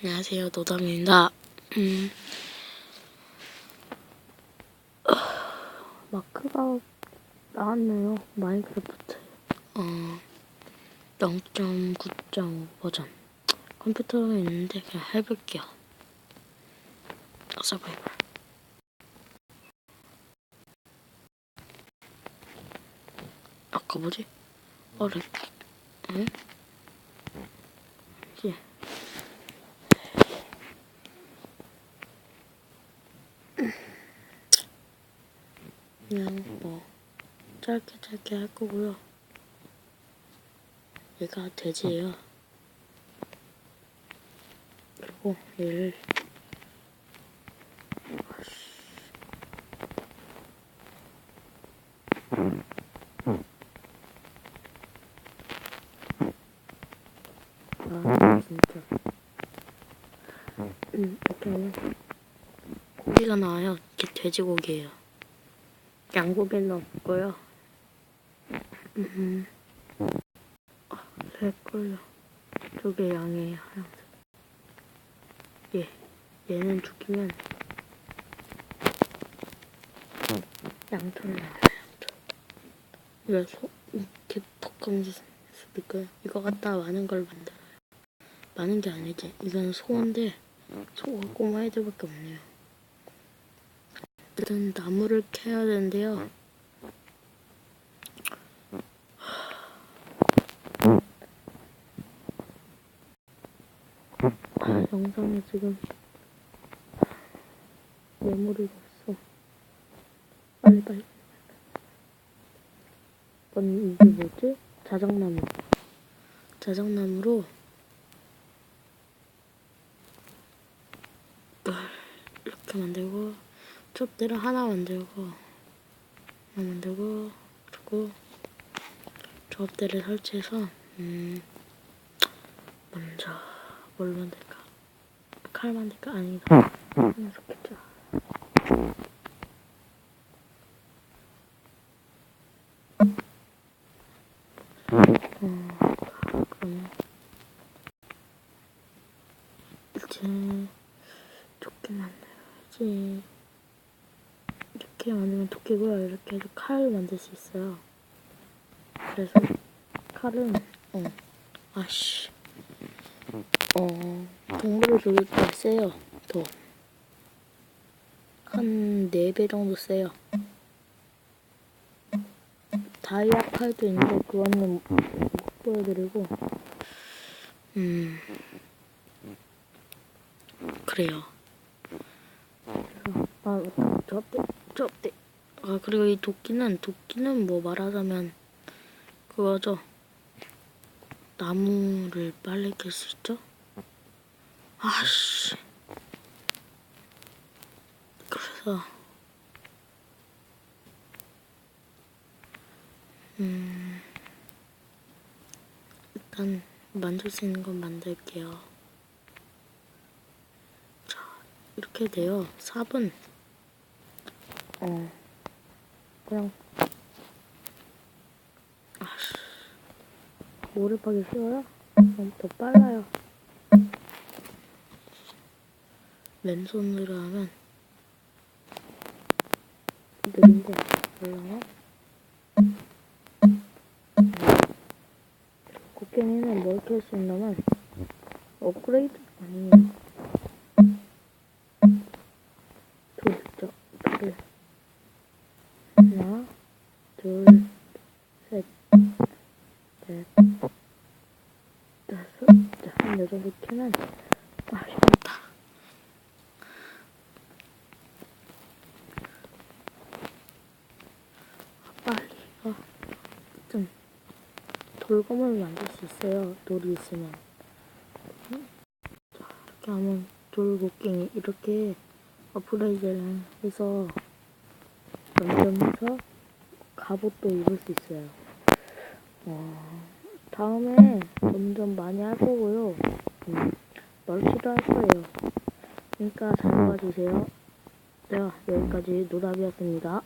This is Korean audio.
안녕하세요, 노담입니다. 음, 마크가 나왔네요. 마인크래프트. 어, 0.9.5 버전. 컴퓨터에 있는데 그냥 해볼게요. 서바이벌. 아까 뭐지? 어렉. 응? 예. 그냥 뭐 짧게 짧게 할 거고요. 얘가 돼지예요. 그리고 얘를 아, 진짜. 음, 이렇게 고기가 나와요. 이게 돼지고기예요. 양고기는 없고요. 음, 될걸요. 저게 양이에요, 하얀색. 얘 얘는 죽이면 양털 나와요. 이거 소 이렇게 톡 하면서 수도 있고요. 이거 갖다 많은 걸 만들어요. 많은 게 아니지. 이건 소인데 소가 꼬마 애들밖에 없네요. 일단 나무를 캐야 되는데요. 영상에 지금 메모리가 없어. 빨리 빨리. 언니 이게 뭐지? 자작나무. 자작나무로 이렇게 만들고 촛대를 하나 만들고 하나 만들고 그리고 촛대를 설치해서 음 먼저 뭘 만들까? 칼 만들까? 아니다 그냥 좋겠죠. 음, 그러면 이제 도끼 만들어야지 이렇게 만들면 도끼고요 이렇게 해서 칼을 만들 수 있어요. 그래서 칼은 어. 아씨. 어 동물을 죽일 때 세요 더 한 4배 정도 세요. 다이아 칼도 있는데 그거는 못 보여드리고 음. 그래요. 아, 저때 좁대. 아 그리고 이 도끼는 도끼는 뭐 말하자면 그거죠? 나무를 빨리 캘 수 있죠? 아씨. 그래서 음 일단 만들 수 있는 건 만들게요. 자 이렇게 돼요. 삽은 어 그냥 아씨 오래 파기 쉬워요? 그럼 더 빨라요. 맨손으로 하면 느린데 몰라요? 곡괭이는 뭘 켤 수 있냐면 업그레이드 아니에요. 둘 있죠? 둘 하나 둘 셋 넷 다섯 자한 여정도 켜면 아 힘들다. 빨리 어, 좀 돌검을 만들 수 있어요. 돌이 있으면. 응? 자, 이렇게 하면 돌 곡괭이 이렇게 업그레이드를 해서 점점해서 갑옷도 입을 수 있어요. 어, 다음에 점점 많이 할 거고요. 음, 멀티도 할 거예요. 그러니까 잘 봐주세요. 자, 여기까지 노답이었습니다.